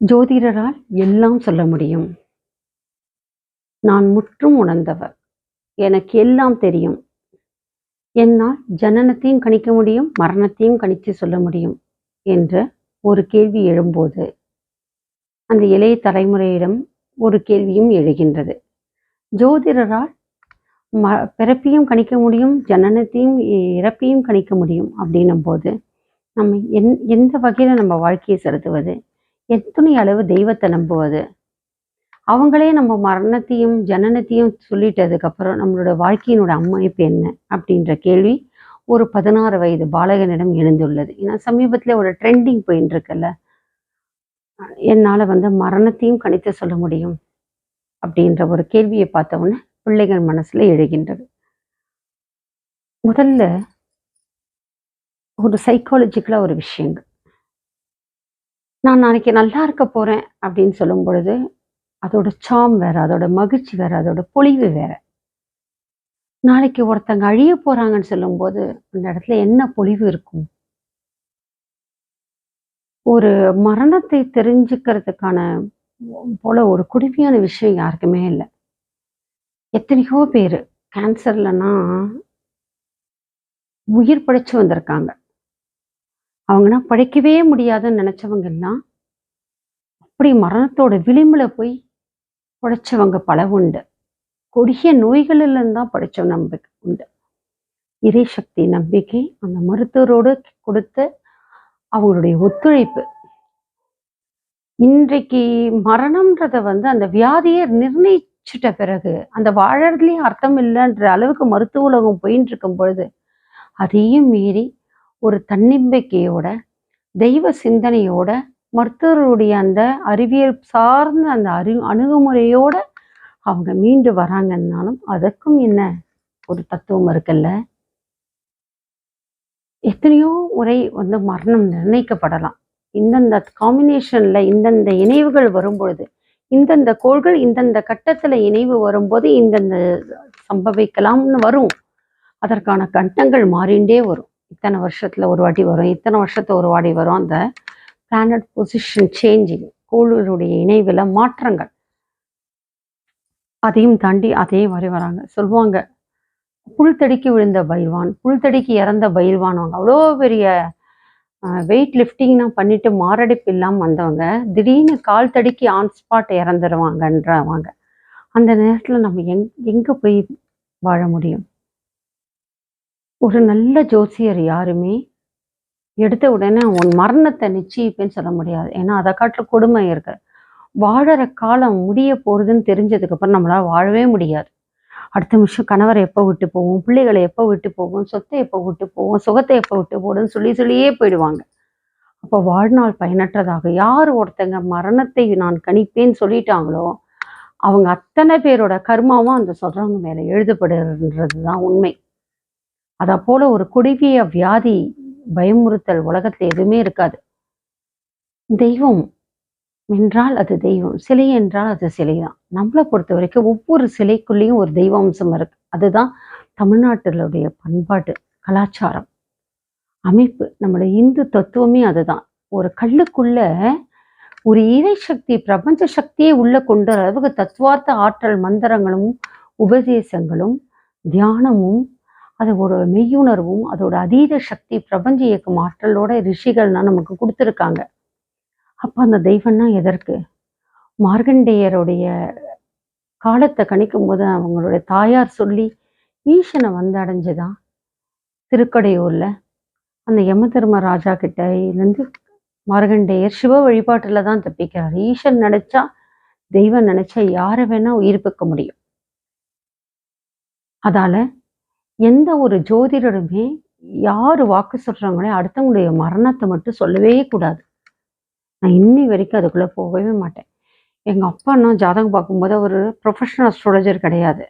ஜோதிடரால் எல்லாம் சொல்ல முடியும். நான் முற்றும் உணர்ந்தவர். எனக்கு எல்லாம் தெரியும். என்னால் ஜனனத்தையும் கணிக்க முடியும் மரணத்தையும் கணித்து சொல்ல முடியும் என்ற ஒரு கேள்வி எழும்போது அந்த இளைய தலைமுறையிடம் ஒரு கேள்வியும் எழுகின்றது. ஜோதிடரால் ம பிறப்பையும் கணிக்க முடியும் ஜனனத்தையும் இறப்பையும் கணிக்க முடியும் அப்படின்னும் போது நம்ம எந் எந்த வகையில் நம்ம வாழ்க்கையை செலுத்துவது? எத்தனை அளவு தெய்வத்தை நம்புவது? அவங்களே நம்ம மரணத்தையும் ஜனனத்தையும் சொல்லிட்டதுக்கப்புறம் நம்மளோட வாழ்க்கையினோட அமைப்பு என்ன? அப்படின்ற கேள்வி ஒரு பதினாறு வயது பாலகனிடம் எழுந்துள்ளது. ஏன்னா சமீபத்தில் ஒரு ட்ரெண்டிங் போயின்னு இருக்குல்ல என்னால் வந்து மரணத்தையும் கணித்து சொல்ல முடியும் அப்படின்ற ஒரு கேள்வியை பார்த்த உடனே பிள்ளைகள் மனசுல எழுகின்றது. முதல்ல ஒரு சைக்காலஜிக்கலா ஒரு விஷயங்கள். நான் நாளைக்கு நல்லா இருக்க போறேன் அப்படின்னு சொல்லும் பொழுது அதோட சாம் வேற அதோட மகிழ்ச்சி வேற அதோட பொழிவு வேற. நாளைக்கு ஒருத்தங்க அழிய போறாங்கன்னு சொல்லும்போது அந்த இடத்துல என்ன பொழிவு இருக்கும்? ஒரு மரணத்தை தெரிஞ்சுக்கிறதுக்கான போல ஒரு குடுமையான விஷயம் யாருக்குமே இல்லை. எத்தனையோ பேர் கேன்சர்லன்னா உயிர் படைச்சு வந்திருக்காங்க. அவங்கன்னா படைக்கவே முடியாதுன்னு நினைச்சவங்க எல்லாம் அப்படி மரணத்தோட விளிம்புல போய் படைச்சவங்க பல உண்டு. கொடிய நோய்களிலிருந்தான் தான் படைச்ச நம்பிக்கை உண்டு. இறை சக்தி நம்பிக்கை அந்த மருத்துவரோடு கொடுத்த அவங்களுடைய ஒத்துழைப்பு. இன்றைக்கு மரணம்ன்றத வந்து அந்த வியாதியை நிர்ணயிச்சிட்ட பிறகு அந்த வாழறதுலேயும் அர்த்தம் இல்லைன்ற அளவுக்கு மருத்துவ உலகம் போயின்னு இருக்கும் பொழுது அதையும் மீறி ஒரு தன்னம்பிக்கையோட தெய்வ சிந்தனையோட மருத்துவருடைய அந்த அறிவியல் சார்ந்த அந்த அறி அணுகுமுறையோட அவங்க மீண்டு வராங்கன்னாலும் அதற்கும் என்ன ஒரு தத்துவம் இருக்குல்ல? எத்தனையோ முறை வந்து மரணம் நிர்ணயிக்கப்படலாம். இந்தந்த காம்பினேஷன்ல இந்தந்த இணைவுகள் வரும்பொழுது இந்தந்த கோள்கள் இந்தந்த கட்டத்துல இணைவு வரும்போது இந்தந்த சம்பவிக்கலாம்னு வரும். அதற்கான கட்டங்கள் மாறிண்டே வரும். இத்தனை வருஷத்தில் ஒரு வாட்டி வரும். இத்தனை வருஷத்துல ஒரு வாட்டி வரும். அந்த பிளானட் பொசிஷன் சேஞ்சிங் கோளுடைய இணைவில் மாற்றங்கள். அதையும் தாண்டி அதே மாதிரி வராங்க. சொல்லுவாங்க புல் தடிக்கு விழுந்த பயில்வான் புல் தடிக்கு இறந்த பயில்வான் அவங்க அவ்வளோ பெரிய வெயிட் லிஃப்டிங்லாம் பண்ணிட்டு மாரடைப்பு இல்லாமல் வந்தவங்க திடீர்னு கால் தடிக்கு ஆன் ஸ்பாட் இறந்துருவாங்கன்றவாங்க. அந்த நேரத்தில் நம்ம எங் எங்கே போய் வாழ முடியும்? ஒரு நல்ல ஜோசியர் யாருமே எடுத்த உடனே உன் மரணத்தை நிச்சயிப்பேன்னு சொல்ல முடியாது. ஏன்னா அதை காட்டுற கொடுமை இருக்கு. வாழற காலம் முடிய போறதுன்னு தெரிஞ்சதுக்கு அப்புறம் நம்மளால வாழவே முடியாது. அடுத்த நிமிஷம் கணவரை எப்போ விட்டு போவோம்? பிள்ளைகளை எப்போ விட்டு போவோம்? சொத்தை எப்போ விட்டு போவோம்? சுகத்தை எப்போ விட்டு போடுன்னு சொல்லி சொல்லியே போயிடுவாங்க. அப்போ வாழ்நாள் பயனற்றதாக யார் ஒருத்தங்க மரணத்தை நான் கணிப்பேன்னு சொல்லிட்டாங்களோ அவங்க அத்தனை பேரோட கர்மாவும் அந்த சொல்றவங்க மேலே எழுதப்படுன்றது தான் உண்மை. அதை போல ஒரு குடிவிய வியாதி பயமுறுத்தல் உலகத்துல எதுவுமே இருக்காது. தெய்வம் என்றால் அது தெய்வம் சிலை என்றால் அது சிலைதான். நம்மளை பொறுத்த வரைக்கும் ஒவ்வொரு சிலைக்குள்ளேயும் ஒரு தெய்வ அம்சம் இருக்கு. அதுதான் தமிழ்நாட்டினுடைய பண்பாட்டு கலாச்சாரம். அமைப்பு நம்மளுடைய இந்து தத்துவமே அதுதான். ஒரு கல்லுக்குள்ள ஒரு இறை சக்தி பிரபஞ்ச சக்தியை உள்ள கொண்டு அளவுக்கு தத்துவார்த்த ஆற்றல் மந்திரங்களும் உபதேசங்களும் தியானமும் அதோட மெய்யுணர்வும் அதோட அதீத சக்தி பிரபஞ்ச இயக்கும் ஆற்றலோட ரிஷிகள்னா நமக்கு கொடுத்துருக்காங்க. அப்போ அந்த தெய்வம்னா எதற்கு? மார்கண்டேயருடைய காலத்தை கணிக்கும் போது அவங்களுடைய தாயார் சொல்லி ஈசனை வந்து அடைஞ்சுதான் திருக்கடையூர்ல அந்த யம தர்ம ராஜா கிட்ட இருந்து மார்கண்டேயர் சிவ வழிபாட்டுல தான் தப்பிக்கிறார். ஈசன் நினைச்சா தெய்வம் நினைச்சா யாரை வேணா உயிர்ப்பிக்க முடியும். அதால எந்த ஒரு ஜோதிடருமே யார் வாக்கு சொல்றாங்களோ அடுத்தவங்களுடைய மரணத்தை மட்டும் சொல்லவே கூடாது. நான் இன்னி வரைக்கும் அதுக்குள்ளே போகவே மாட்டேன். எங்கள் அப்பா நான் ஜாதகம் பார்க்கும்போது ஒரு ப்ரொஃபஷனல் அஸ்ட்ராலஜர் கிடையாது.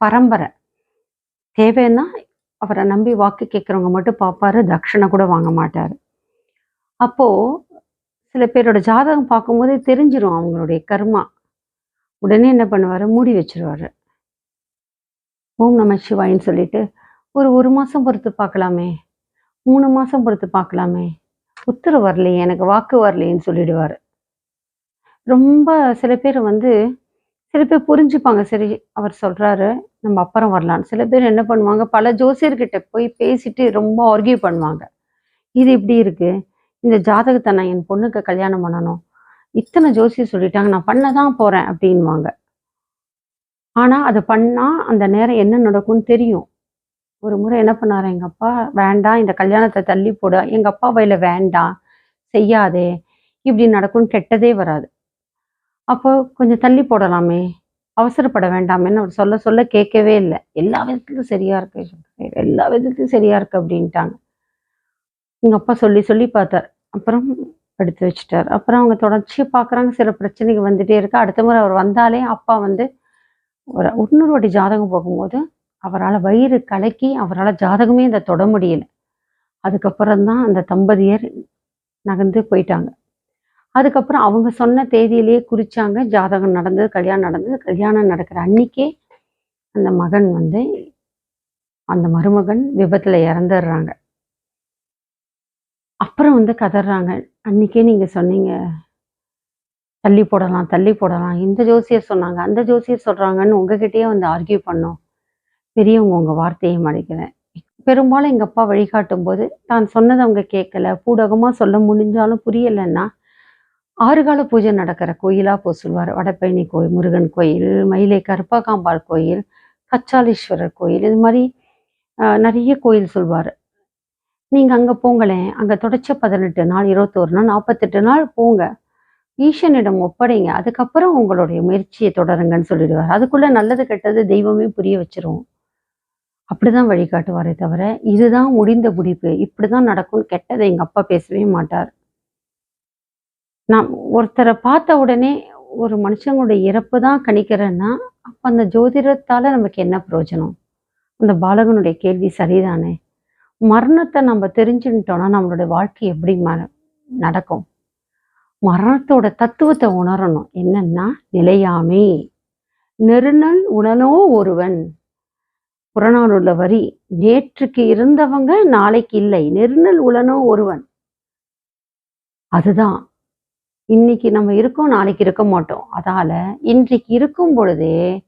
பரம்பரை. தேவைன்னா அவரை நம்பி வாக்கு கேட்குறவங்க மட்டும் பார்ப்பாரு தட்சிணை கூட வாங்க மாட்டார். அப்போ சில பேரோட ஜாதகம் பார்க்கும்போதே தெரிஞ்சிடும் அவங்களுடைய கர்மா. உடனே என்ன பண்ணுவார்? மூடி வச்சிருவாரு. ஓம் நம சிவாயின்னு சொல்லிட்டு ஒரு ஒரு மாசம் பொறுத்து பார்க்கலாமே. மூணு மாசம் பொறுத்து பார்க்கலாமே. உத்தரவு வரலையே எனக்கு வாக்கு வரலையேன்னு சொல்லிடுவாரு. ரொம்ப சில பேர் வந்து சில பேர் புரிஞ்சுப்பாங்க. சரி அவர் சொல்றாரு நம்ம அப்புறம் வரலான்னு சில பேர் என்ன பண்ணுவாங்க பல ஜோசியர்கிட்ட போய் பேசிட்டு ரொம்ப ஆர்கியூ பண்ணுவாங்க. இது இப்படி இருக்கு. இந்த ஜாதகத்தை நான் என் பொண்ணுக்கு கல்யாணம் பண்ணணும். இத்தனை ஜோசியர் சொல்லிட்டாங்க நான் பண்ணதான் போறேன் அப்படின்வாங்க ஆனால் அதை பண்ணால் அந்த நேரம் என்ன நடக்கும்னு தெரியும். ஒரு முறை என்ன பண்ணார் எங்கள் அப்பா வேண்டாம் இந்த கல்யாணத்தை தள்ளி போட. எங்கள் அப்பா வயல வேண்டாம் செய்யாதே. இப்படி நடக்கும்னு கெட்டதே வராது. அப்போ கொஞ்சம் தள்ளி போடலாமே. அவசரப்பட வேண்டாமேன்னு அவர் சொல்ல சொல்ல கேட்கவே இல்லை. எல்லா விதத்துலையும் சரியா இருக்கு எல்லா விதத்துலையும் சரியா இருக்கு அப்படின்ட்டாங்க. எங்கள் அப்பா சொல்லி சொல்லி பார்த்தார். அப்புறம் எடுத்து வச்சுட்டார். அப்புறம் அவங்க தொடர்ச்சியாக பார்க்குறாங்க சில பிரச்சனைகள் வந்துட்டே இருக்கு. அடுத்த முறை அவர் வந்தாலே அப்பா வந்து இன்னொரு வாட்டி ஜாதகம் போகும்போது அவரால் வயிறு கலக்கி அவரால் ஜாதகமே இந்த தொட முடியல. அதுக்கப்புறம் தான் அந்த தம்பதியர் நகர்ந்து போயிட்டாங்க. அதுக்கப்புறம் அவங்க சொன்ன தேதியிலேயே குறிச்சாங்க. ஜாதகம் நடந்தது கல்யாணம் நடந்தது. கல்யாணம் நடக்கிற அன்னைக்கே அந்த மகன் வந்து அந்த மருமகன் விபத்தில் இறந்துடுறாங்க. அப்புறம் வந்து கதறாங்க. அன்னைக்கே நீங்கள் சொன்னீங்க தள்ளி போடலாம் தள்ளி போடலாம். இந்த ஜோசியர் சொன்னாங்க. அந்த ஜோசியர் சொல்றாங்கன்னு உங்ககிட்டயே வந்து ஆர்கியூ பண்ணோம். பெரியவங்க உங்க வார்த்தையை மடிக்கல பெரும்பாலும் எங்க அப்பா வழிகாட்டும் போது தான் சொன்னதை அவங்க கேட்கல. பூடகமா சொல்ல முடிஞ்சாலும் புரியலைன்னா ஆறுகால பூஜை நடக்கிற கோயிலா போ சொல்வார். வடப்பயணி கோயில் முருகன் கோயில் மயிலை கருப்பாக்காம்பாள் கோயில் கச்சாலீஸ்வரர் கோயில் இது மாதிரி நிறைய கோயில் சொல்வார். நீங்க அங்க போங்களேன். அங்க தொடச்ச பதினெட்டு நாள் இருபத்தோரு நாள் நாற்பத்தெட்டு நாள் போங்க. ஈசனிடம் ஒப்படைங்க. அதுக்கப்புறம் உங்களுடைய முயற்சியை தொடருங்கன்னு சொல்லிடுவார். அதுக்குள்ள நல்லது கெட்டது தெய்வமே புரிய வச்சிரும். அப்படிதான் வழிகாட்டுவாரே தவிர இதுதான் முடிந்த முடிப்பு. இப்படிதான் நடக்கும். கெட்டதை எங்க அப்பா பேசவே மாட்டார். நான் ஒருத்தரை பார்த்த உடனே ஒரு மனுஷங்களுடைய இறப்பு தான் கணிக்கிறேன்னா அப்ப அந்த ஜோதிடத்தால நமக்கு என்ன பிரயோஜனம்? அந்த பாலகனுடைய கேள்வி சரிதானே? மரணத்தை நம்ம தெரிஞ்சுட்டோம்னா நம்மளுடைய வாழ்க்கை எப்படி ம- நடக்கும்? மரணத்தோட தத்துவத்தை உணரணும். என்னன்னா நிலையாமை. நெருநல் உணனோ ஒருவன். புறநானூர்ல வரி நேற்றுக்கு இருந்தவங்க நாளைக்கு இல்லை. நெருநல் உளனோ ஒருவன். அதுதான். இன்னைக்கு நம்ம இருக்கோம் நாளைக்கு இருக்க மாட்டோம். அதால இன்றைக்கு இருக்கும் பொழுதே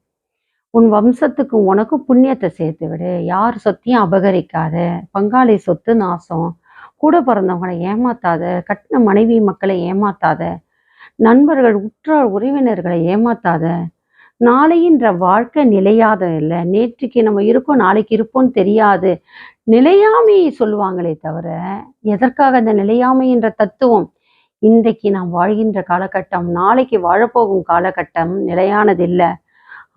உன் வம்சத்துக்கும் உனக்கும் புண்ணியத்தை சேர்த்து விடு. யார் சொத்தையும் அபகரிக்காத. பங்காளி சொத்து நாசம். கூட பிறந்தவங்களை ஏமாத்தாத கட்டின மனைவி மக்களை ஏமாத்தாத நண்பர்கள் உற்றார் உறவினர்களை ஏமாத்தாத நாளையின்ற வாழ்க்கை நிலையாத இல்லை நேற்றுக்கு நம்ம இருக்கோம் நாளைக்கு இருப்போம்னு தெரியாது. நிலையாமையை சொல்லுவாங்களே தவிர எதற்காக அந்த நிலையாமை என்ற தத்துவம்? இன்றைக்கு நாம் வாழ்கின்ற காலகட்டம் நாளைக்கு வாழப்போகும் காலகட்டம் நிலையானது இல்லை.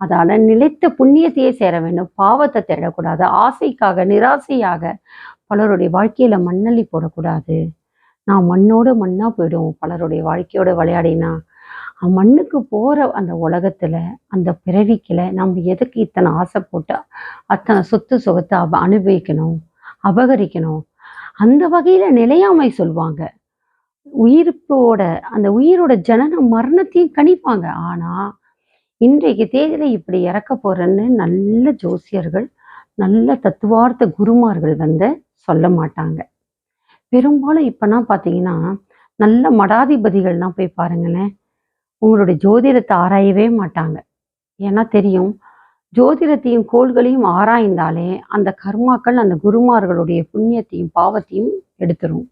அதால நிலைத்த புண்ணியத்தையே சேர வேண்டும் பாவத்தை தேடக்கூடாது ஆசைக்காக நிராசையாக பலருடைய வாழ்க்கையில மண்ணள்ளி போடக்கூடாது. நான் மண்ணோட மண்ணா போயிடும். பலருடைய வாழ்க்கையோட விளையாடினா மண்ணுக்கு போற அந்த உலகத்துல அந்த பிறவிக்குல நம்ம எதுக்கு இத்தனை ஆசை போட்டு அத்தனை சொத்து சுகத்தை அவ அனுபவிக்கணும் அபகரிக்கணும்? அந்த வகையில நிலையாமை சொல்லுவாங்க உயிர்ப்போட அந்த உயிரோட ஜனன மரணத்தையும் கணிப்பாங்க. ஆனா இன்றைக்கு தேதியில இப்படி இறக்க போறேன்னு நல்ல ஜோசியர்கள் நல்ல தத்துவார்த்த குருமார்கள் வந்து சொல்ல மாட்டாங்க. பெரும்பாலும் இப்பனா பாத்தீங்கன்னா நல்ல மடாதிபதிகள்லாம் போய் பாருங்களேன் உங்களுடைய ஜோதிடத்தை ஆராயவே மாட்டாங்க. ஏன்னா தெரியும் ஜோதிடத்தையும் கோள்களையும் ஆராய்ந்தாலே அந்த கர்மாக்கள் அந்த குருமார்களுடைய புண்ணியத்தையும் பாவத்தையும் எடுத்துரும்.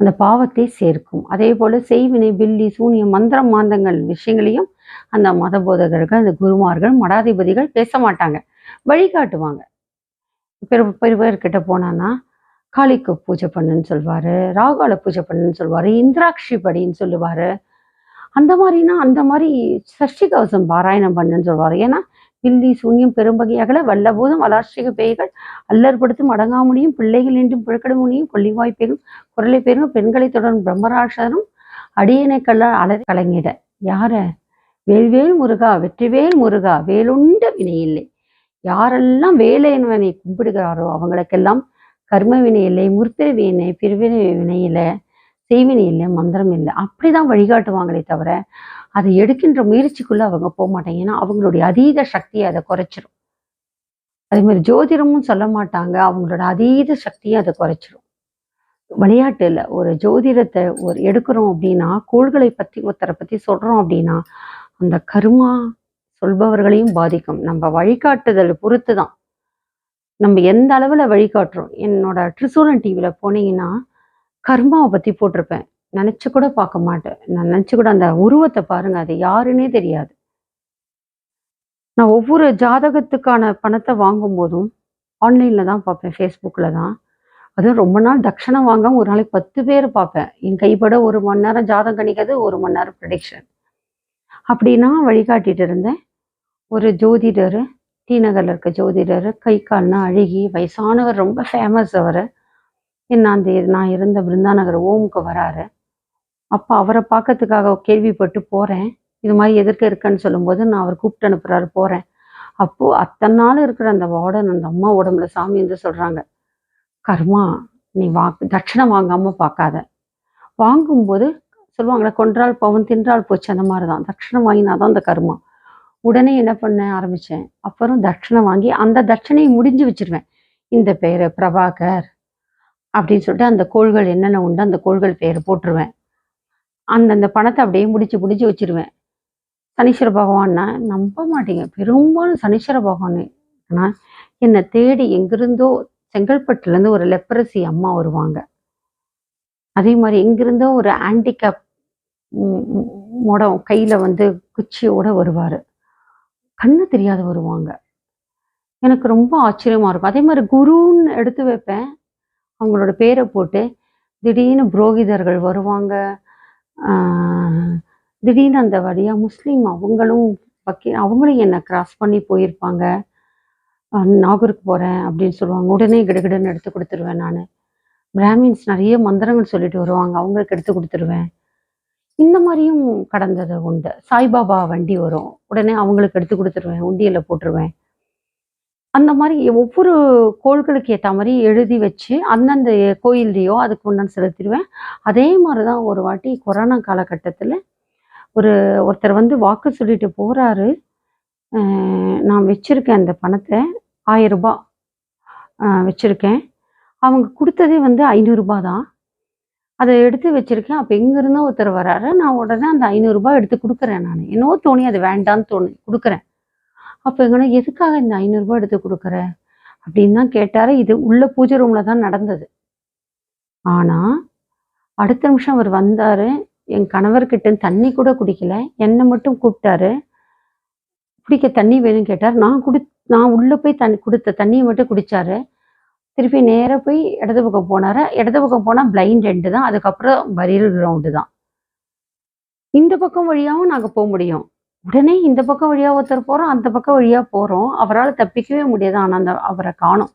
அந்த பாவத்தை சேர்க்கும். அதே போல செய்வினை பில்லி சூனியம் மந்திரம் மாந்தங்கள் விஷயங்களையும் அந்த மத போதகர்கள் அந்த குருமார்கள் மடாதிபதிகள் பேச மாட்டாங்க. வழிகாட்டுவாங்க. பெரு பெருவர்கிட்ட போனான்னா காளிக்கு பூஜை பண்ணுன்னு சொல்வாரு ராகால பூஜை பண்ணுன்னு சொல்லுவாரு இந்திராட்சி படின்னு சொல்லுவாரு. அந்த மாதிரினா அந்த மாதிரி சஷ்டி கவசம் பாராயணம் பண்ணுன்னு சொல்லுவாரு ஏன்னா பில்லி சூன்யம் பெரும்பகையாகல வல்லபோதும் வளார்ச்சிக பேய்கள் அல்லற்படுத்தும் அடங்காமுடியும் பிள்ளைகள் என்றும் பிழக்கட முடியும் கொல்லிவாய் பெரும் குரலை பெரும் பெண்களை தொடரும் பிரம்மராட்சரும் அடியனை கல்ல அலறி கலங்கிட. யார? வேல்வேல் முருகா வெற்றிவேல் முருகா வேலுண்ட வினை இல்லை. யாரெல்லாம் வேலையின்வனை கும்பிடுகிறாரோ அவங்களுக்கெல்லாம் கர்ம வினை இல்லை முர்த்திர வினை பிரிவினை வினை இல்லை செய்வினை இல்லை மந்திரம் இல்லை. அப்படிதான் வழிகாட்டுவாங்களே தவிர அதை எடுக்கின்ற முயற்சிக்குள்ள அவங்க போக மாட்டாங்க. ஏன்னா அவங்களுடைய அதீத சக்தியை அதை குறைச்சிரும். அதே மாதிரி ஜோதிடமும் சொல்ல மாட்டாங்க அவங்களோட அதீத சக்தியை அதை குறைச்சிரும். விளையாட்டு இல்லை. ஒரு ஜோதிடத்தை ஒரு எடுக்கிறோம் அப்படின்னா கோள்களை பத்தி ஒருத்தரை பத்தி சொல்றோம் அப்படின்னா அந்த கருமா சொல்பவர்களையும் பாதிக்கும். நம்ம வழிகாட்டுதல் பொறுத்து தான் நம்ம எந்த அளவில் வழிகாட்டுறோம்? என்னோட ட்ரிசூலன் டிவியில் போனீங்கன்னா கர்மாவை பற்றி போட்டிருப்பேன். நினச்சி கூட பார்க்க மாட்டேன். நான் நினச்சி கூட அந்த உருவத்தை பாருங்க அது யாருன்னே தெரியாது. நான் ஒவ்வொரு ஜாதகத்துக்கான பணத்தை வாங்கும் போதும் ஆன்லைனில் தான் பார்ப்பேன் ஃபேஸ்புக்கில் தான். அதுவும் ரொம்ப நாள் தட்சணம் வாங்க ஒரு நாளைக்கு பத்து பேர் பார்ப்பேன். என் கைப்பட ஒரு மணி நேரம் ஜாதகம் கணிக்கிறது ஒரு மணி நேரம் ப்ரடிக்ஷன் அப்படின்னா வழிகாட்டிட்டு இருந்தேன். ஒரு ஜோதிடர் டி நகரில் இருக்க ஜோதிடர் கை கால்னா அழுகி வயசானவர் ரொம்ப ஃபேமஸ் அவர். என்ன அந்த நான் இருந்த பிருந்தாநகர் ஓமுக்கு வராரு. அப்போ அவரை பார்க்கறதுக்காக கேள்விப்பட்டு போகிறேன் இது மாதிரி எதிர்க்க இருக்குன்னு சொல்லும்போது நான் அவர் கூப்பிட்டு அனுப்புகிறாரு போகிறேன் அப்போது அத்தனை நாள் இருக்கிற அந்த வார்டன் அந்த அம்மா உடம்புல சாமி வந்து சொல்கிறாங்க கர்மா நீ வா தட்சணை வாங்காமல் பார்க்காத. வாங்கும்போது சொல்லுவாங்களே கொன்றால் பவன் தின்றால் போச்சு அந்த மாதிரி தான் தட்சணம் வாங்கினாதான் அந்த கர்மா. உடனே என்ன பண்ண ஆரம்பித்தேன் அப்புறம் தட்சணம் வாங்கி அந்த தட்சணையை முடிஞ்சு வச்சிருவேன். இந்த பேர் பிரபாகர் அப்படின்னு சொல்லிட்டு அந்த கோள்கள் என்னென்ன உண்டு அந்த கோள்கள் பெயரை போட்டுருவேன். அந்தந்த பணத்தை அப்படியே முடிச்சு முடிச்சு வச்சிருவேன். சனீஸ்வர பகவான்னா நம்ப மாட்டீங்க. பெரும்பாலும் சனீஸ்வர பகவான். ஆனால் என்னை தேடி எங்கிருந்தோ செங்கல்பட்டுலேருந்து ஒரு லெப்பரசி அம்மா வருவாங்க. அதே மாதிரி எங்கிருந்தோ ஒரு ஹேண்டிகேப் முடம் கையில் வந்து குச்சியோட வருவார். கண்ணு தெரியாத வருவாங்க. எனக்கு ரொம்ப ஆச்சரியமாக இருக்கும். அதே மாதிரி குருன்னு எடுத்து வைப்பேன். அவங்களோட பேரை போட்டு திடீர்னு புரோகிதர்கள் வருவாங்க. திடீர்னு அந்த வழியாக முஸ்லீம் அவங்களும் வக்கீ அவங்களும் என்னை கிராஸ் பண்ணி போயிருப்பாங்க. நாகூருக்கு போகிறேன் அப்படின்னு சொல்லுவாங்க. உடனே கிடுகிடுன்னு எடுத்து கொடுத்துருவேன் நான். பிராமின்ஸ் நிறைய மந்திரங்கள் சொல்லிட்டு வருவாங்க. அவங்களுக்கு எடுத்து கொடுத்துருவேன். இந்த மாதிரியும் கடந்தது உண்டு. சாய்பாபா வண்டி வரும். உடனே அவங்களுக்கு எடுத்து கொடுத்துருவேன். உண்டியில் போட்டுருவேன். அந்த மாதிரி ஒவ்வொரு கோள்களுக்கு ஏற்ற மாதிரி எழுதி வச்சு அந்தந்த கோயில்லையோ அதுக்கு உண்டான செலுத்திடுவேன். அதே மாதிரி தான் ஒரு வாட்டி கொரோனா காலகட்டத்தில் ஒரு ஒருத்தர் வந்து வாக்கு சொல்லிட்டு போகிறாரு நான் வச்சுருக்கேன் அந்த பணத்தை. ஆயிரம் ரூபாய் வச்சுருக்கேன். அவங்க கொடுத்ததே வந்து ஐநூறுரூபா தான். அதை எடுத்து வச்சுருக்கேன். அப்போ எங்கேருந்தோ ஒருத்தர் வராரு. நான் உடனே அந்த ஐநூறுரூபா எடுத்து கொடுக்குறேன் நான். என்னவோ தோணி அது வேண்டான்னு தோணி கொடுக்குறேன். அப்போ எங்கன்னா எதுக்காக இந்த ஐநூறுரூபா எடுத்து கொடுக்குற? அப்படின்னு தான் கேட்டார். இது உள்ள பூஜை ரூமில் தான் நடந்தது. ஆனால் அடுத்த நிமிஷம் அவர் வந்தார். என் கணவர்கிட்ட தண்ணி கூட குடிக்கல. என்னை மட்டும் கூப்பிட்டாரு. குடிக்க தண்ணி வேணும்னு கேட்டார். நான் குடி நான் உள்ளே போய் தண்ணி கொடுத்த தண்ணியை மட்டும் குடித்தாரு திருப்பி நேராக போய் இடது பக்கம் போனார். இடது பக்கம் போனால் பிளைண்ட் ரெண்டு தான். அதுக்கப்புறம் பரியல் கிரவுண்டு தான். இந்த பக்கம் வழியாகவும் நாங்கள் போக முடியும். உடனே இந்த பக்கம் வழியாக ஒருத்தர் போகிறோம் அந்த பக்கம் வழியாக போகிறோம் அவரால் தப்பிக்கவே முடியாது. ஆனால் அந்த அவரை காணோம்.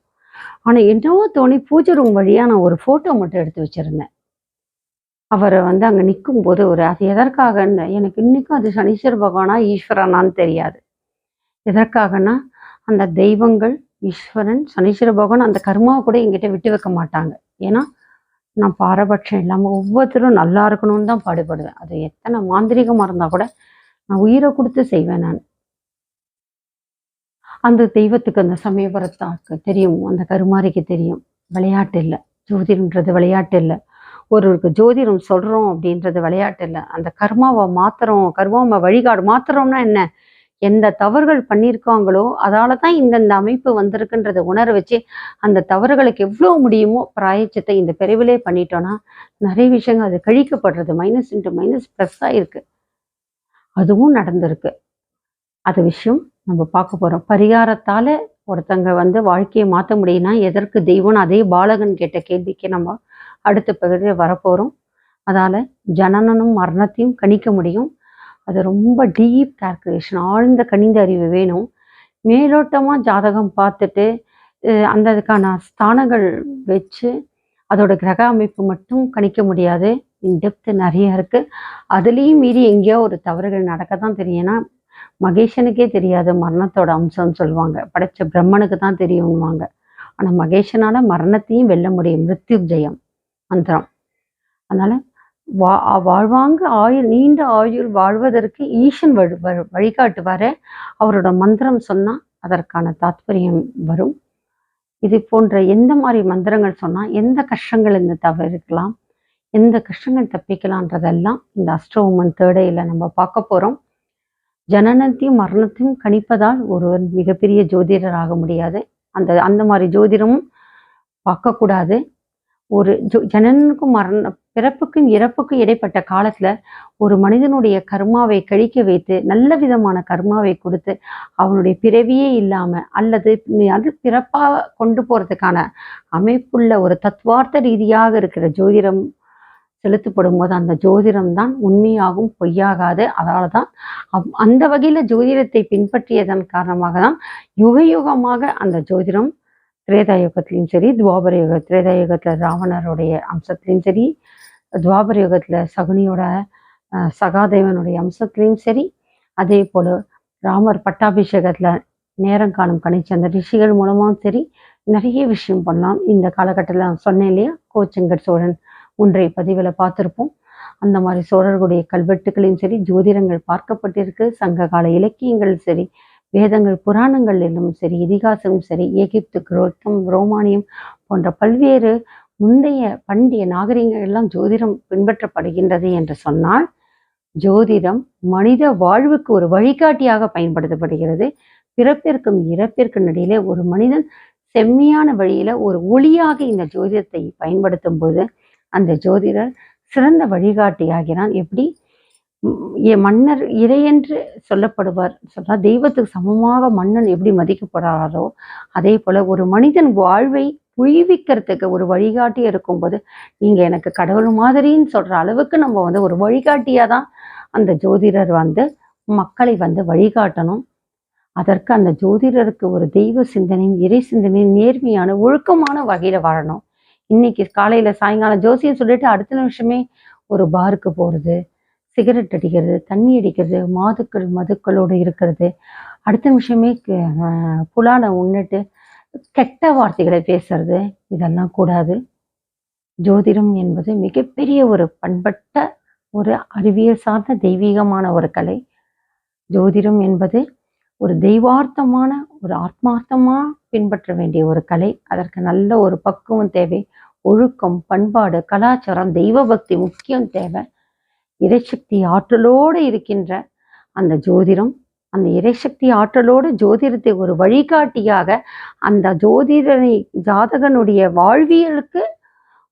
ஆனால் என்னவோ தோணி பூஜை ரூம் வழியாக நான் ஒரு ஃபோட்டோ மட்டும் எடுத்து வச்சுருந்தேன். அவரை வந்து அங்கே நிற்கும் போது ஒரு அது எதற்காகன்னு எனக்கு இன்னைக்கும் அது சனீஸ்வர பகவானா ஈஸ்வரனான்னு தெரியாது. எதற்காகனா அந்த தெய்வங்கள் ஈஸ்வரன் சனீஸ்வர பகவான் அந்த கர்மாவை கூட எங்கிட்ட விட்டு வைக்க மாட்டாங்க. ஏன்னா நான் பாரபட்சம் இல்லாமல் ஒவ்வொருத்தரும் நல்லா இருக்கணும்னு தான் பாடுபடுவேன். அது எத்தனை மாந்திரிகமாக இருந்தால் கூட நான் உயிரை கொடுத்து செய்வேன் நான். அந்த தெய்வத்துக்கு அந்த சமயபுரத்தாக்கு தெரியும் அந்த கருமாரிக்கு தெரியும். விளையாட்டு இல்லை. ஜோதிடம்ன்றது விளையாட்டு இல்லை. ஒருவருக்கு ஜோதிடம் சொல்கிறோம் அப்படின்றது விளையாட்டு இல்லை. அந்த கர்மாவை மாத்துறோம் கர்மாவை வழிகாடு மாத்துறோம்னா என்ன? எந்த தவறுகள் பண்ணியிருக்காங்களோ அதால தான் இந்தந்த அமைப்பு வந்திருக்குன்றதை உணர வச்சு அந்த தவறுகளுக்கு எவ்வளோ முடியுமோ பிராயச்சத்தை இந்த பிரிவிலே பண்ணிட்டோன்னா நிறைய விஷயங்கள் அது கழிக்கப்படுறது. மைனஸ் இன்ட்டு மைனஸ் ப்ளஸ்ஸாக இருக்குது அதுவும் நடந்திருக்கு. அது விஷயம் நம்ம பார்க்க போகிறோம் பரிகாரத்தால் ஒருத்தங்க வந்து வாழ்க்கையை மாற்ற முடியும்னா எதற்கு தெய்வம்னு அதே பாலகன் கேட்ட கேள்விக்கு நம்ம அடுத்த பகுதியில் வரப்போகிறோம் அதால் ஜனனனும் மரணத்தையும் கணிக்க முடியும். அது ரொம்ப டீப் கால்குலேஷன் ஆழ்ந்த கணித அறிவு வேணும். மேலோட்டமாக ஜாதகம் பார்த்துட்டு அந்த அதுக்கான ஸ்தானங்கள் வச்சு அதோட கிரக அமைப்பு மட்டும் கணிக்க முடியாது. இன்டெப்த் நிறைய இருக்குது அதுலேயும் மீறி எங்கேயோ ஒரு தவறுகள் நடக்க தான் தெரியும் மகேஷனுக்கே தெரியாது. மரணத்தோட அம்சம்னு சொல்லுவாங்க. படைச்ச பிரம்மனுக்கு தான் தெரியும்வாங்க ஆனால் மகேஷனால மரணத்தையும் வெல்ல முடியும். மிருத்யு ஜெயம் மந்திரம். அதனால வா வாழ்வாங்க ஆயுள் நீண்ட ஆயுள் வாழ்வதற்கு ஈசன் வழி வழிகாட்டுவார. அவரோட மந்திரம் சொன்னால் அதற்கான தாத்பரியம் வரும். இது போன்ற எந்த மாதிரி மந்திரங்கள் சொன்னால் எந்த கஷ்டங்கள் இந்த தவிர்க்கலாம் எந்த கஷ்டங்கள் தப்பிக்கலான்றதெல்லாம் இந்த அஷ்டோமன் தேடையில நம்ம பார்க்க போறோம். ஜனனத்தையும் மரணத்தையும் கணிப்பதால் ஒருவர் மிகப்பெரிய ஜோதிடர் ஆக முடியாது. அந்த அந்த மாதிரி ஜோதிடமும் பார்க்கக்கூடாது ஒரு ஜோ ஜனனுக்கும் மரண பிறப்புக்கும் இறப்புக்கும் இடைப்பட்ட காலத்துல ஒரு மனிதனுடைய கர்மாவை கழிக்க வைத்து நல்ல விதமான கர்மாவை கொடுத்து அவனுடைய பிறவியே இல்லாம அல்லது அது பிறப்பா கொண்டு போறதுக்கான அமைப்புள்ள ஒரு தத்துவார்த்த ரீதியாக இருக்கிற ஜோதிடம் செலுத்தப்படும் போது அந்த ஜோதிடம் தான் உண்மையாகும் பொய்யாகாது. அதனால தான் அந்த வகையில ஜோதிடத்தை பின்பற்றியதன் காரணமாக தான் யுக யுகமாக அந்த ஜோதிடம் திரேதா யுகத்திலையும் சரி துவாபர யுக திரேதா யுகத்தில் ராவணருடைய அம்சத்திலையும் சரி துவாபர யுகத்தில் சகுனியோட சகாதேவனுடைய அம்சத்திலையும் சரி அதே போல் ராமர் பட்டாபிஷேகத்தில் நேரம் காணும் கணிச்ச அந்த ரிஷிகள் மூலமாகவும் சரி நிறைய விஷயம் பண்ணலாம். இந்த காலகட்டத்தில் நான் சொன்னேன் இல்லையா கோச்செங்கட் சோழன் ஒன்றை பதிவில் பார்த்துருப்போம். அந்த மாதிரி சோழர்களுடைய கல்வெட்டுகளையும் சரி ஜோதிடங்கள் பார்க்கப்பட்டிருக்கு சங்க கால இலக்கியங்கள் சரி வேதங்கள் புராணங்களிலும் சரி இதிகாசமும் சரி எகிப்து குரோத்தம் ரோமானியம் போன்ற பல்வேறு முந்தைய பண்டைய நாகரிகங்கள் எல்லாம் ஜோதிடம் பின்பற்றப்படுகின்றது என்று சொன்னால் ஜோதிடம் மனித வாழ்வுக்கு ஒரு வழிகாட்டியாக பயன்படுத்தப்படுகிறது. பிறப்பிற்கும் இறப்பிற்கும் இடையிலே ஒரு மனிதன் செம்மையான வழியில ஒரு ஒளியாக இந்த ஜோதிடத்தை பயன்படுத்தும் போது அந்த ஜோதிடர் சிறந்த வழிகாட்டியாகிறான். எப்படி? மன்னர் இறையென்று சொல்லப்படுவார். சொல்றா தெய்வத்துக்கு சமமாக மன்னன் எப்படி மதிக்கப்படுறாரோ அதே போல ஒரு மனிதன் வாழ்வை புழிவிக்கிறதுக்கு ஒரு வழிகாட்டி இருக்கும்போது நீங்க எனக்கு கடவுள் மாதிரின்னு சொல்ற அளவுக்கு நம்ம வந்து ஒரு வழிகாட்டியா தான் அந்த ஜோதிடர் வந்து மக்களை வந்து வழிகாட்டணும். அதற்கு அந்த ஜோதிடருக்கு ஒரு தெய்வ சிந்தனையும் இறை சிந்தனையும் நேர்மையான ஒழுக்கமான வகையில வாழணும். இன்னைக்கு காலையில சாயங்காலம் ஜோசியம் சொல்லிட்டு அடுத்த நிமிஷமே ஒரு பாருக்கு போறது. சிகரெட் அடிக்கிறது தண்ணி அடிக்கிறது மாதுக்கள் மதுக்களோடு இருக்கிறது. அடுத்த நிமிஷமே க- உண்ணிட்டு கெட்ட வார்த்தைகளை பேசுறது இதெல்லாம் கூடாது. ஜோதிடம் என்பது மிகப்பெரிய ஒரு பண்பட்ட ஒரு அறிவியல் சார்ந்த தெய்வீகமான ஒரு கலை. ஜோதிடம் என்பது ஒரு தெய்வார்த்தமான ஒரு ஆத்மார்த்தமாக பின்பற்ற வேண்டிய ஒரு கலை. அதற்கு நல்ல ஒரு பக்குவம் தேவை ஒழுக்கம் பண்பாடு கலாச்சாரம் தெய்வ பக்தி முக்கியம் தேவை. இறைசக்தி ஆற்றலோடு இருக்கின்ற அந்த ஜோதிடம் அந்த இறைசக்தி ஆற்றலோடு ஜோதிடத்தை ஒரு வழிகாட்டியாக அந்த ஜோதிடனை ஜாதகனுடைய வாழ்வியலுக்கு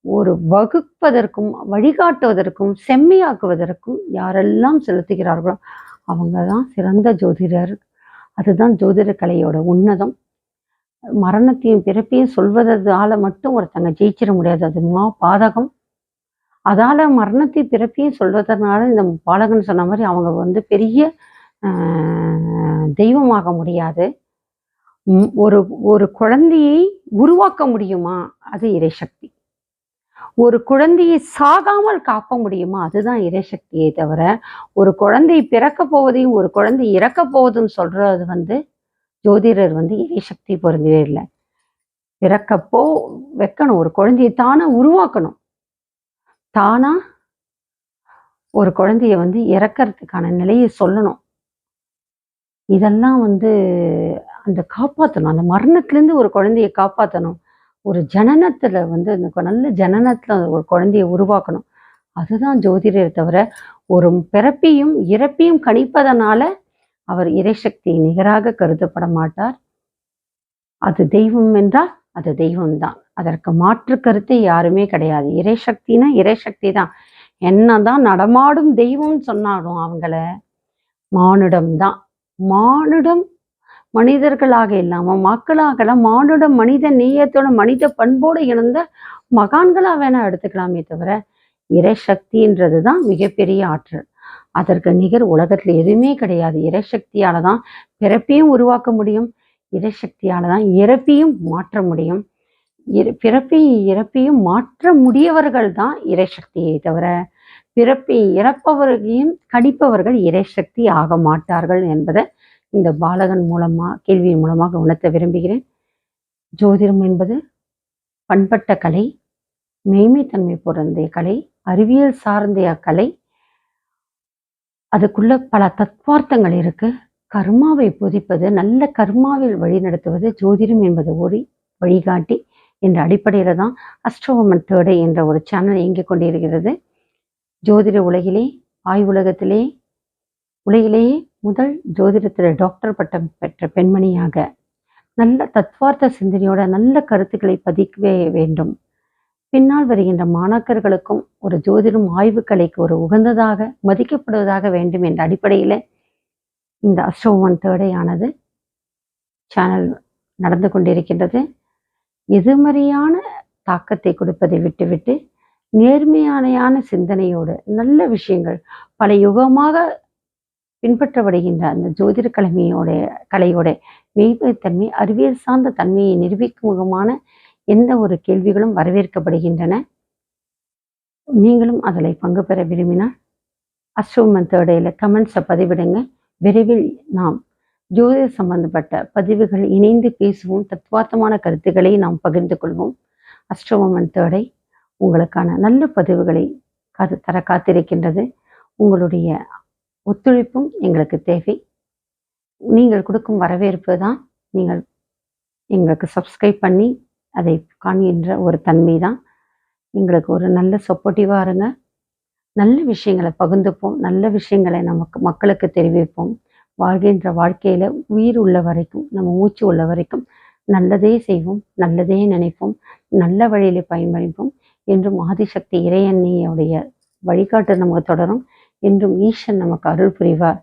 ஒரு வகுப்பதற்கும் வழிகாட்டுவதற்கும் செம்மையாக்குவதற்கும் யாரெல்லாம் செலுத்துகிறார்களோ அவங்க தான் சிறந்த ஜோதிடர். அதுதான் ஜோதிட கலையோட உன்னதம். மரணத்தையும் பிறப்பையும் சொல்வதால மட்டும் ஒருத்தங்க ஜெயிச்சிட முடியாது. அது மா பாதகம். அதால மரணத்தை பிறப்பியும் சொல்வதனால இந்த பாலகன் சொன்ன மாதிரி அவங்க வந்து பெரிய தெய்வமாக முடியாது. ஒரு ஒரு குழந்தையை உருவாக்க முடியுமா? அது இறைசக்தி ஒரு குழந்தையை சாகாமல் காக்க முடியுமா? அதுதான் இறைசக்தியை தவிர ஒரு குழந்தை பிறக்க போவதையும் ஒரு குழந்தை இறக்க போவதும் சொல்றது வந்து ஜோதிடர் வந்து இறைசக்தி பொருந்தவே இல்லை. பிறக்கப்போ வைக்கணும். ஒரு குழந்தையை தானே உருவாக்கணும். தானா ஒரு குழந்தைய வந்து இறக்கறதுக்கான நிலையை சொல்லணும். இதெல்லாம் வந்து அந்த காப்பாற்றணும் அந்த மரணத்திலேருந்து ஒரு குழந்தைய காப்பாற்றணும் ஒரு ஜனனத்தில் வந்து அந்த நல்ல ஜனனத்தில் ஒரு குழந்தைய உருவாக்கணும். அதுதான் ஜோதிடரை தவிர ஒரு பிறப்பையும் இறப்பையும் கணிப்பதனால அவர் இறைசக்தி நிகராக கருதப்பட மாட்டார். அது தெய்வம் என்றால் அது தெய்வம்தான். அதற்கு மாற்று கருத்து யாருமே கிடையாது. இறைசக்தினா இறைசக்தி தான் என்னதான் நடமாடும் தெய்வம்னு சொன்னாலும் அவங்கள மானுடம் தான் மானுடம் மனிதர்களாக இல்லாம மக்களாகல மானுட மனித நேயத்தோட மனித பண்போடு இணைந்த மகான்களா வேணா எடுத்துக்கலாமே தவிர இறைசக்தின்றது தான் மிகப்பெரிய ஆற்றல். அதற்கு நிகர் உலகத்துல எதுவுமே கிடையாது. இறைசக்தியால தான் பிறப்பையும் உருவாக்க முடியும். இறைசக்தியால தான் இறப்பையும் மாற்ற முடியும். இற- பிறப்பையும் இறப்பையும் மாற்ற முடியவர்கள் தான் இறைசக்தியை தவிர பிறப்பை இறப்பவர்களையும் கடிப்பவர்கள் இறைசக்தி ஆக மாட்டார்கள் என்பதை இந்த பாலகன் மூலமா கேள்வியின் மூலமாக உணர்த்த விரும்புகிறேன். ஜோதிடம் என்பது பண்பட்ட கலை மெய்மைத்தன்மை பொருந்திய கலை அறிவியல் சார்ந்த கலை. அதுக்குள்ள பல தத்வார்த்தங்கள் இருக்கு. கர்மாவை புதிப்பது நல்ல கர்மாவில் வழிநடத்துவது ஜோதிடம் என்பது ஒரு வழிகாட்டி என்ற அடிப்படையில் தான் அஸ்ட்ரோமன் தேர்டை என்ற ஒரு சேனல் இயங்கிக் கொண்டிருக்கிறது. ஜோதிட உலகிலே ஆய்வுலகத்திலே உலகிலேயே முதல் ஜோதிடத்தில் டாக்டர் பட்டம் பெற்ற பெண்மணியாக நல்ல தத்வார்த்த சிந்தனையோட நல்ல கருத்துக்களை பதிக்கவே வேண்டும். பின்னால் வருகின்ற மாணாக்கர்களுக்கும் ஒரு ஜோதிடம் ஆய்வுக்கலைக்கு ஒரு உகந்ததாக மதிக்கப்படுவதாக வேண்டும் என்ற அடிப்படையில் இந்த அஸ்ட்ரோமன் தேர்டையானது சேனல் நடந்து கொண்டிருக்கின்றது. எதிர்மறையான தாக்கத்தை கொடுப்பதை விட்டுவிட்டு நேர்மையானையான சிந்தனையோடு நல்ல விஷயங்கள் பல யுகமாக பின்பற்றப்படுகின்ற அந்த ஜோதிட கலைமையோடைய கலையோட மெய்மைத்தன்மை அறிவியல் சார்ந்த தன்மையை நிரூபிக்கும் முகமான எந்த ஒரு கேள்விகளும் வரவேற்கப்படுகின்றன. நீங்களும் அதில் பங்கு பெற விரும்பினால் அஸ்ட்ரோமன் தேர்டையில் கமெண்ட்ஸை பதிவிடுங்க. விரைவில் நாம் ஜோதிட சம்பந்தப்பட்ட பதிவுகள் இணைந்து பேசுவோம். தத்துவார்த்தமான கருத்துக்களை நாம் பகிர்ந்து கொள்வோம். அஸ்ட்ரோமன் தேடை உங்களுக்கான நல்ல பதிவுகளை காத்து தர காத்திருக்கின்றது. உங்களுடைய ஒத்துழைப்பும் எங்களுக்கு தேவை. நீங்கள் கொடுக்கும் வரவேற்பு தான் நீங்கள் எங்களுக்கு சப்ஸ்கிரைப் பண்ணி அதை காண்கின்ற ஒரு தன்மை தான். எங்களுக்கு ஒரு நல்ல சப்போர்ட்டிவாக இருங்க. நல்ல விஷயங்களை பகிர்ந்துப்போம். நல்ல விஷயங்களை நமக்கு மக்களுக்கு தெரிவிப்போம். வாழ்கின்ற வாழ்க்கையில் உயிர் உள்ள வரைக்கும் நம்ம மூச்சு உள்ள வரைக்கும் நல்லதே செய்வோம். நல்லதே நினைப்போம். நல்ல வழியில பயன்படுப்போம் என்றும் ஆதிசக்தி இறையன்னையுடைய வழிகாட்டு நமக்கு தொடரும். என்றும் ஈசன் நமக்கு அருள் புரிவார்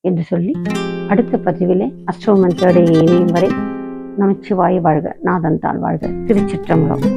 என்று சொல்லி அடுத்த பதிவிலே அஸ்ட்ரோமன் தேர்டையை இணையும் வரை நமச்சிவாய் வாழ்க. நாதன் தாழ் வாழ்க. திருச்சிற்றம்பலம்.